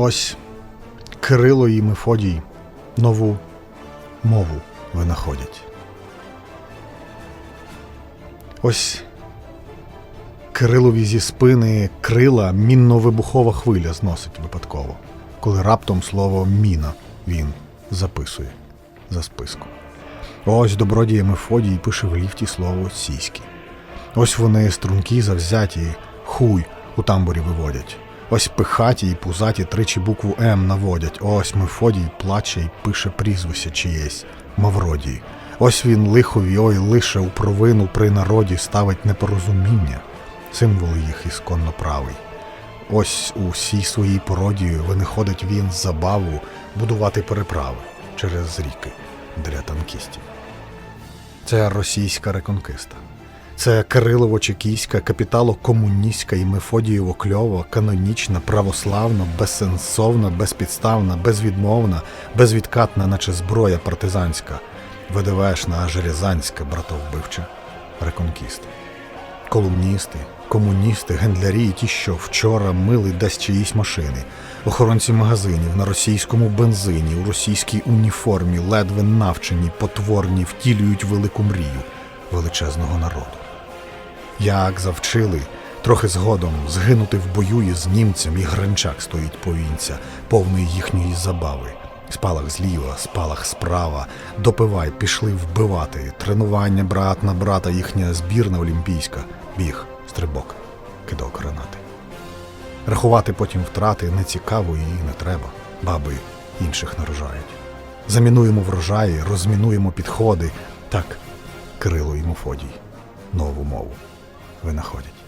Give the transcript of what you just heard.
Ось Кирило і Мефодій нову мову винаходять. Ось Кирилові зі спини крила мінно-вибухова хвиля зносить випадково, коли раптом слово міна він записує за списком. Ось добродія Мефодій пише в ліфті слово сіськи. Ось вони стрункі завзяті, хуй у тамбурі виводять. Ось пихаті і пузаті тричі букву М наводять. Ось Мефодій плаче й пише прізвище чиєсь Мавродій. Ось він лихові, ой, лише у провину при народі ставить непорозуміння, символ їх ісконно правий. Ось у всій своїй породі винаходить він забаву будувати переправи через ріки для танкістів. Це російська реконкиста. Це Кирилово-Чекійська, капітало-комуністська і Мефодієво-кльова, канонічна, православна, безсенсовна, безпідставна, безвідмовна, безвідкатна, наче зброя партизанська, ВДВшна, Жерезанська, братовбивча реконкіста. Колумністи, комуністи, гендлярі і ті, що вчора мили десь чиїсь машини, охоронці магазинів на російському бензині, у російській уніформі, ледве навчені, потворні, втілюють велику мрію величезного народу. Як завчили, трохи згодом згинути в бою із німцем і гранчак стоїть повінця, повний їхньої забави. Спалах зліва, спалах справа, допивай, пішли вбивати. Тренування брат на брата, їхня збірна олімпійська, біг, стрибок, кидок гранати. Рахувати потім втрати не цікаво і не треба. Баби інших нарожають. Замінуємо врожаї, розмінуємо підходи. Так, Кирило і Мефодій нову мову Вы находите.